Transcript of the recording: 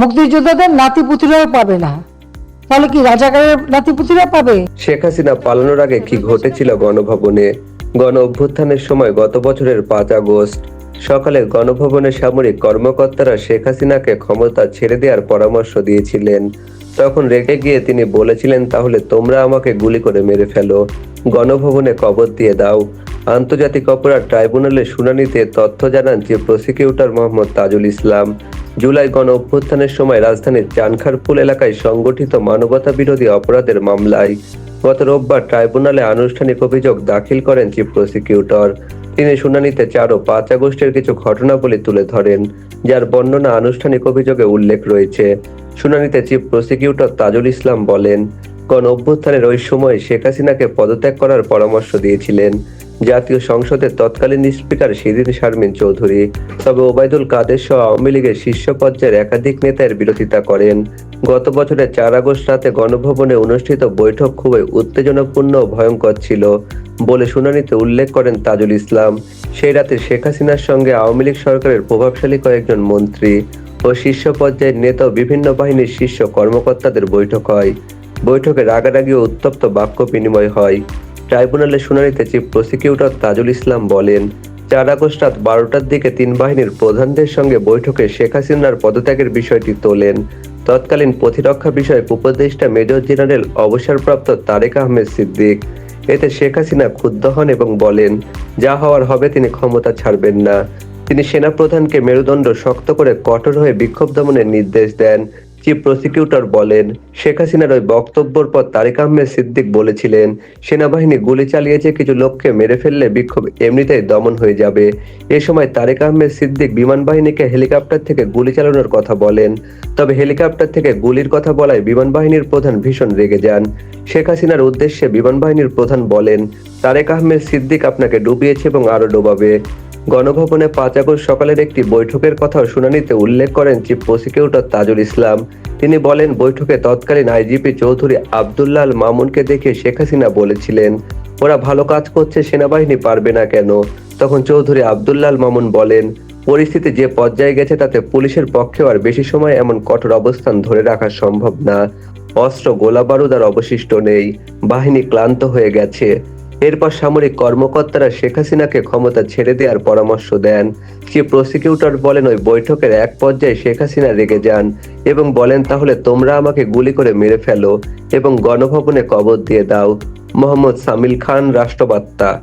মুক্তিযোদ্ধাদের নাতিপুতিরাও পাবে না। তাহলে কি রাজাকারের নাতিপুতিরা পাবে? শেখ হাসিনা পালানোর আগে কি ঘটেছিল গণভবনে? গণ অভ্যুত্থানের সময় গত বছরের পাঁচ আগস্ট, সকালে গণভবনে সামরিক কর্মকর্তারা শেখ হাসিনাকে ক্ষমতা ছেড়ে দেওয়ার পরামর্শ দিয়েছিলেন। তখন রেগে গিয়ে তিনি বলেছিলেন, তাহলে তোমরা আমাকে গুলি করে মেরে ফেলো। গণভবনে কবর দিয়ে দাও। আন্তর্জাতিক অপরাধ ট্রাইব্যুনালে শুনানিতে তথ্য জানান যে প্রসিকিউটর মোহাম্মদ তাজুল ইসলাম। জুলাই গণ অভ্যুত্থানের সময় রাজধানীর চানখারপুল এলাকায় সংগঠিত মানবতা বিরোধী অপরাধের মামলায় গত রোববার ট্রাইব্যুনালে আনুষ্ঠানিক অভিযোগ দাখিল করেন চিফ প্রসিকিউটর। তিনি শুনানিতে চার ও পাঁচ আগস্টের কিছু ঘটনাবলী তুলে ধরেন, যার বর্ণনা আনুষ্ঠানিক অভিযোগে উল্লেখ রয়েছে। শুনানিতে চিফ প্রসিকিউটর তাজুল ইসলাম বলেন গণ অভ্যুত্থানের ওই সময় শেখ হাসিনাকে পদত্যাগ করার পরামর্শ দিয়েছিলেন। জাতীয় সংসদের তৎকালীন স্পিকার শিরিন শারমিন চৌধুরী। তবে ওবায়দুল কাদের সহ আওয়ামী লীগের শীর্ষ পর্যায়ের একাধিক নেতার বিরোধিতা করেন। গত বছরের চার আগস্ট রাতে গণভবনে অনুষ্ঠিত বৈঠক খুবই উত্তেজনাপূর্ণ ও ভয়ঙ্কর ছিল বলে শুনানিতে উল্লেখ করেন তাজুল ইসলাম। সেই রাতে শেখ হাসিনার সঙ্গে আওয়ামী লীগ সরকারের প্রভাবশালী কয়েকজন মন্ত্রী ও শীর্ষ পর্যায়ের নেতা বিভিন্ন বাহিনীর শীর্ষ কর্মকর্তাদের বৈঠক হয়। বৈঠকে রাগারাগি ও উত্তপ্ত বাক্য বিনিময় হয়। ট্রাইব্যুনালের শুনানিতে চিফ প্রসিকিউটর তাজুল ইসলাম বলেন, চার আগস্ট রাত বারোটার দিকে তিন বাহিনীর প্রধানদের সঙ্গে বৈঠকে শেখ হাসিনার পদত্যাগের বিষয়টি তোলেন। তৎকালীন প্রতিরক্ষা বিষয়ক উপদেষ্টা মেজর জেনারেল অবসরপ্রাপ্ত তারেক আহমেদ সিদ্দিক। এতে শেখ হাসিনা ক্ষুব্ধ হন এবং বলেন, যা হওয়ার হবে তিনি ক্ষমতা ছাড়বেন না। তিনি সেনাপ্রধানকে মেরুদণ্ড শক্ত করে কঠোর হয়ে বিক্ষোভ দমনের নির্দেশ দেন। চিফ প্রসিকিউটর বলেন? শেখ হাসিনার ওই বক্তব্যের পর তারেক আহমেদ সিদ্দিক বলেছিলেন, সেনাবাহিনী গুলি চালিয়েছে, কিছু লোককে মেরে ফেললে বিক্ষোভ এমনিতেই দমন হয়ে যাবে। এ সময় তারেক আহমেদ সিদ্দিক বিমান বাহিনীকে হেলিকপ্টার থেকে গুলি চালানোর কথা বলেন। তবে হেলিকপ্টার থেকে গুলির কথা বলায় বিমান বাহিনীর প্রধান ভীষণ রেগে যান। শেখ হাসিনার উদ্দেশ্যে বিমান বাহিনীর প্রধান বলেন, তারেক আহমেদ সিদ্দিক আপনাকে ডুবিয়েছে এবং আরও ডোবাবে। গণভবনে পাঁচ আগস্ট সকালের একটি বৈঠকের কথাও শুনানিতে উল্লেখ করেন চিফ প্রসিকিউটর তাজুল ইসলাম। তিনি বলেন, বৈঠকে তৎকালীন আইজিপি চৌধুরী আবদুল্লাহ আল মামুনকে দেখে শেখ হাসিনা বলেছিলেন, ওরা ভালো কাজ করছে, সেনাবাহিনী পারবে না কেন? তখন চৌধুরী আবদুল্লাহ আল মামুন বলেন, পরিস্থিতি যে পর্যায়ে গেছে, তাতে পুলিশের পক্ষেও আর বেশি সময় এমন কঠোর অবস্থান ধরে রাখা সম্ভব না। অস্ত্র গোলা বারুদ আর অবশিষ্ট নেই। বাহিনী ক্লান্ত হয়ে গেছে। এরপর সামরিক কর্মকর্তারা শেখ হাসিনাকে ক্ষমতা ছেড়ে দেওয়ার পরামর্শ দেন। যে প্রসিকিউটর বলেন, ওই বৈঠকের এক পর্যায়ে শেখ হাসিনা রেগে যান এবং বলেন, তাহলে তোমরা আমাকে গুলি করে মেরে ফেলো এবং গণভবনে কবর দিয়ে দাও। মোহাম্মদ সামিল খান, রাষ্ট্রবার্তা।